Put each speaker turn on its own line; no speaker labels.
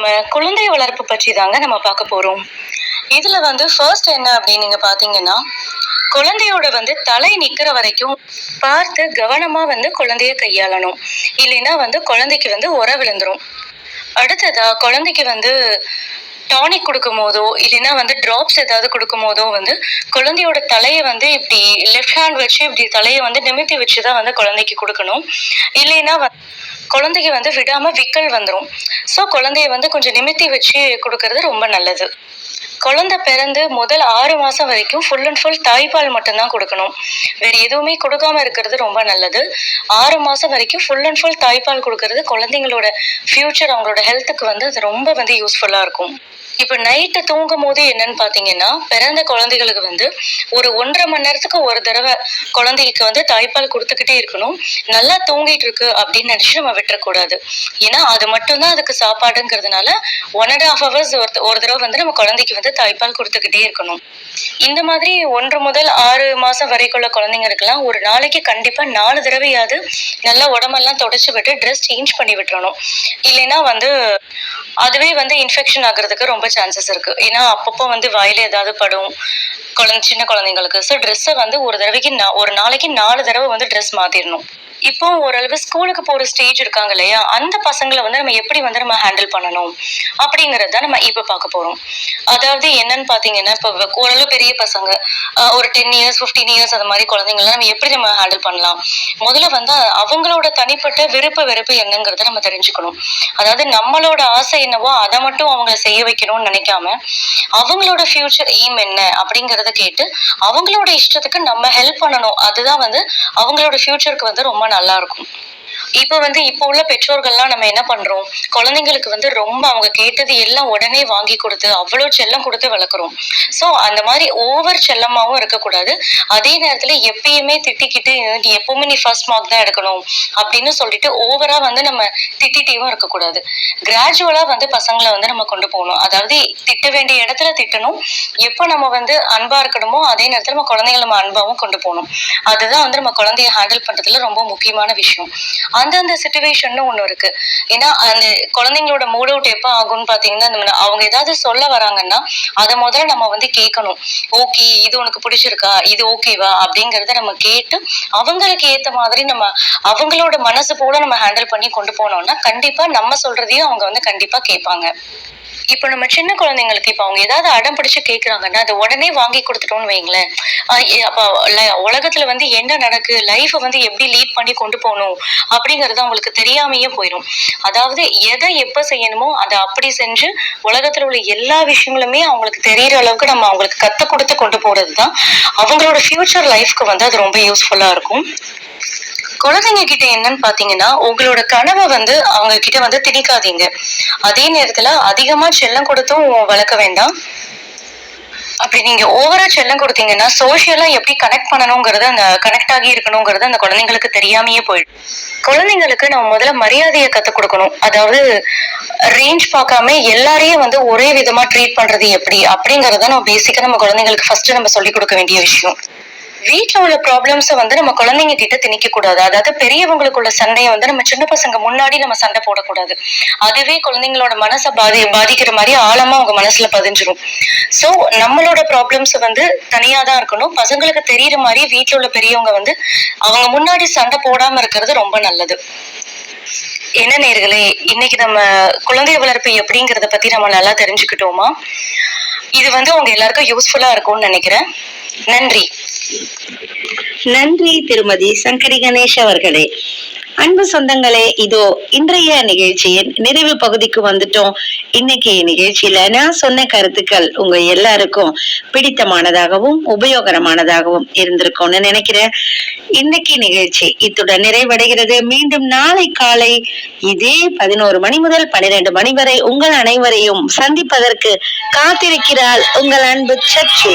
நம்ம குழந்தை வளர்ப்பு பற்றி தாங்க நம்ம பார்க்க போறோம். இதுல வந்து ஃபர்ஸ்ட் என்ன அப்படின்னு நீங்க பாத்தீங்கன்னா குழந்தையோட வந்து தலை நிக்கிற வரைக்கும் பார்த்து கவனமா வந்து குழந்தைய கையாளணும். இல்லைன்னா வந்து குழந்தைக்கு வந்து உர விழுந்துரும். அடுத்ததா குழந்தைக்கு வந்து டானிக் கொடுக்கும் போதோ இல்லைன்னா வந்து ட்ராப்ஸ் ஏதாவது கொடுக்கும் போதோ வந்து குழந்தையோட தலையை வந்து இப்படி லெஃப்ட் ஹேண்ட் வச்சு இப்படி தலையை வந்து நிமித்தி வச்சு தான் வந்து குழந்தைக்கு கொடுக்கணும். இல்லைன்னா வ- குழந்தைக்கு வந்து விடாம விக்கல் வந்துடும் ஸோ குழந்தைய வந்து கொஞ்சம் நிமித்தி வச்சு கொடுக்கறது ரொம்ப நல்லது. குழந்தை பிறந்து முதல் ஆறு மாசம் வரைக்கும் ஃபுல் அண்ட் ஃபுல் தாய்ப்பால் மட்டும்தான் கொடுக்கணும். வேற எதுவுமே கொடுக்காம இருக்கிறது ரொம்ப நல்லது. ஆறு மாசம் வரைக்கும் ஃபுல் அண்ட் ஃபுல் தாய்ப்பால் கொடுக்கறது குழந்தைங்களோட ஃபியூச்சர் அவங்களோட ஹெல்த்துக்கு வந்து அது ரொம்ப வந்து யூஸ்ஃபுல்லா இருக்கும். இப்போ நைட்டு தூங்கும் போது என்னன்னு பார்த்தீங்கன்னா பிறந்த குழந்தைகளுக்கு வந்து ஒரு ஒன்றரை மணி நேரத்துக்கு ஒரு தடவை குழந்தைக்கு வந்து தாய்ப்பால் கொடுத்துக்கிட்டே இருக்கணும். நல்லா தூங்கிட்டு இருக்கு அப்படின்னு நினைச்சு நம்ம விட்டுறக்கூடாது. ஏன்னா அது மட்டும்தான் அதுக்கு சாப்பாடுங்கிறதுனால ஒன் அண்ட் ஹாஃப் ஹவர்ஸ் ஒரு ஒரு தடவை வந்து நம்ம குழந்தைக்கு வந்து தாய்ப்பால் கொடுத்துக்கிட்டே இருக்கணும். இந்த மாதிரி ஒன்று முதல் ஆறு மாசம் வரைக்குள்ள குழந்தைங்களுக்குலாம் ஒரு நாளைக்கு கண்டிப்பா நாலு தடவையாவது நல்லா உடம்பெல்லாம் தொடச்சு விட்டு ட்ரெஸ் சேஞ்ச் பண்ணி விட்டுறணும். இல்லைன்னா வந்து அதுவே வந்து இன்ஃபெக்ஷன் ஆகுறதுக்கு ரொம்ப சான்சஸ் இருக்கு. ஏன்னா அப்பப்போ வந்து வாயில ஏதாவது படும் குழந்தை சின்ன குழந்தைங்களுக்கு. ஸோ ட்ரெஸ்ஸை வந்து ஒரு தடவைக்கு நான் ஒரு நாளைக்கு நாலு தடவை வந்து ட்ரெஸ் மாத்திடணும் இப்போ ஓரளவு ஸ்கூலுக்கு போற ஸ்டேஜ் இருக்காங்க இல்லையா? அந்த பசங்களை வந்து நம்ம எப்படி வந்து நம்ம ஹேண்டில் பண்ணணும்? அப்படிங்கறத நம்ம இப்ப பார்க்க போறோம். அதாவது என்னன்னு பாத்தீங்கன்னா இப்போ ஓரளவு பெரிய பசங்க ஒரு டென் இயர்ஸ் 15 இயர்ஸ் அந்த மாதிரி குழந்தைங்கள நம்ம எப்படி நம்ம ஹேண்டில் பண்ணலாம்? முதல்ல வந்து அவங்களோட தனிப்பட்ட விருப்ப வெறுப்பு என்னங்கிறத நம்ம தெரிஞ்சுக்கணும். அதாவது நம்மளோட ஆசை என்னவோ அதை மட்டும் அவங்க செய்ய வைக்கணும்னு நினைக்காம அவங்களோட ஃபியூச்சர் எய்ம் என்ன அப்படிங்கறத கேட்டு அவங்களோட இஷ்டத்துக்கு நம்ம ஹெல்ப் பண்ணணும். அதுதான் வந்து அவங்களோட ஃபியூச்சருக்கு வந்து ரொம்ப நல்லா இருக்கும். இப்போ வந்து இப்போ உள்ள பெற்றோர்கள்லாம் நம்ம என்ன பண்றோம்? குழந்தைங்களுக்கு வந்து ரொம்ப அவங்க கேட்டது எல்லாம் உடனே வாங்கி கொடுத்து அவ்வளோ செல்லம் கொடுத்து வளர்க்குறோம். ஸோ அந்த மாதிரி ஓவர் செல்லமாகவும் இருக்கக்கூடாது. அதே நேரத்துல எப்பயுமே திட்டிக்கிட்டு நீ எப்பவுமே நீ ஃபர்ஸ்ட் மார்க் தான் எடுக்கணும் அப்படின்னு சொல்லிட்டு ஓவரா வந்து நம்ம திட்டிகிட்டேவும் இருக்கக்கூடாது. கிராஜுவலா வந்து பசங்களை வந்து நம்ம கொண்டு போகணும். அதாவது திட்ட வேண்டிய இடத்துல திட்டணும். எப்போ நம்ம வந்து அன்பா இருக்கணுமோ அதே நேரத்துல நம்ம குழந்தைங்களை நம்ம அன்பாவும் கொண்டு போகணும். அதுதான் வந்து நம்ம குழந்தைய ஹேண்டில் பண்றதுல ரொம்ப முக்கியமான விஷயம். அந்தந்த சுச்சுவேஷன் ஒண்ணு இருக்கு. ஏன்னா அந்த குழந்தைங்களோட மூட் அவுட் எப்போ ஆகும்னு பாத்தீங்கன்னா நம்ம- அவங்க ஏதாவது சொல்ல வராங்கன்னா அதை முதல்ல நம்ம வந்து கேட்கணும். ஓகே இது உனக்கு பிடிச்சிருக்கா? இது ஓகேவா அப்படிங்கறத நம்ம கேட்டு அவங்களுக்கு ஏத்த மாதிரி நம்ம அவங்களோட மனசு போல நம்ம ஹேண்டில் பண்ணி கொண்டு போனோம்னா கண்டிப்பா நம்ம சொல்றதையும் அவங்க வந்து கண்டிப்பா கேட்பாங்க. இப்போ நம்ம சின்ன குழந்தைங்களுக்கு இப்போ அவங்க ஏதாவது அடம் பிடிச்சு கேக்குறாங்கன்னா அதை உடனே வாங்கி கொடுத்துட்டோம்னு வைங்களேன். அப்போ அப்ப உலகத்துல வந்து என்ன நடக்கு? லைஃபை வந்து எப்படி லீட் பண்ணி கொண்டு போகணும்? அப்படிங்கறது அவங்களுக்கு தெரியாமையே போயிடும் அதாவது எதை எப்ப செய்யணுமோ அதை அப்படி செஞ்சு உலகத்துல உள்ள எல்லா விஷயங்களுமே அவங்களுக்கு தெரியற அளவுக்கு நம்ம அவங்களுக்கு கத்து கொடுத்து கொண்டு போகிறது தான் அவங்களோட ஃபியூச்சர் லைஃப்க்கு வந்து அது ரொம்ப யூஸ்ஃபுல்லா இருக்கும். குழந்தைங்க கிட்ட என்னன்னு பாத்தீங்கன்னா உங்களோட கனவை வந்து அவங்க கிட்ட வந்து திணிக்காதீங்க. அதே நேரத்துல அதிகமா செல்லம் கொடுத்தும் வளர்க்க வேண்டாம். அப்படி நீங்க ஓவரா செல்லம் கொடுத்தீங்கன்னா சோசியலா எப்படி கனெக்ட் பண்ணணுங்கிறது அந்த கனெக்ட் ஆகி இருக்கணுங்கிறது அந்த குழந்தைங்களுக்கு தெரியாமையே போயிடும். குழந்தைங்களுக்கு நம்ம முதல்ல மரியாதையை கத்துக் கொடுக்கணும். அதாவது ரேஞ்ச் பார்க்காம எல்லாரையும் வந்து ஒரே விதமா ட்ரீட் பண்றது எப்படி? அப்படிங்கறத நம்ம பேசிக்கா நம்ம குழந்தைங்களுக்கு ஃபர்ஸ்ட் நம்ம சொல்லி கொடுக்க வேண்டிய விஷயம். வீட்டில் உள்ள ப்ராப்ளம்ஸை வந்து நம்ம குழந்தைங்க கிட்ட திணிக்க கூடாது அதாவது பெரியவங்களுக்குள்ள சண்டையை வந்து நம்ம சின்ன பசங்க முன்னாடி நம்ம சண்டை போடக்கூடாது. அதுவே குழந்தைங்களோட மனசை பாதி பாதிக்கிற மாதிரி ஆழமா அவங்க மனசுல பதிஞ்சிரும். சோ நம்மளோட ப்ராப்ளம்ஸ் வந்து தனியா தான் இருக்கணும். பசங்களுக்கு தெரியற மாதிரி வீட்டில் உள்ள பெரியவங்க வந்து அவங்க முன்னாடி சண்டை போடாம இருக்கிறது ரொம்ப நல்லது. என்ன நேர்களே இன்னைக்கு நம்ம குழந்தை வளர்ப்பு எப்படிங்கறத பத்தி நம்ம நல்லா தெரிஞ்சுக்கிட்டோமா? இது வந்து உங்க எல்லாருக்கும் யூஸ்ஃபுல்லா இருக்கும்னு நினைக்கிறேன். நன்றி.
நன்றி திருமதி சங்கரி கணேஷ் அவர்களே. அன்பு சொந்தங்களே இதோ இன்றைய நிகழ்ச்சியின் நிறைவு பகுதிக்கு வந்துட்டோம். இன்னைக்கு நிகழ்ச்சியில நான் சொன்ன கருத்துக்கள் உங்க எல்லாருக்கும் பிடித்தமானதாகவும் உபயோகரமானதாகவும் இருந்திருக்கும்னு நினைக்கிறேன். இன்னைக்கு நிகழ்ச்சி இத்துடன் நிறைவடைகிறது. மீண்டும் நாளை காலை இதே பதினோரு மணி முதல் பன்னிரண்டு மணி வரை உங்கள் அனைவரையும் சந்திப்பதற்கு காத்திருக்கிறாள் உங்கள் அன்பு சச்சு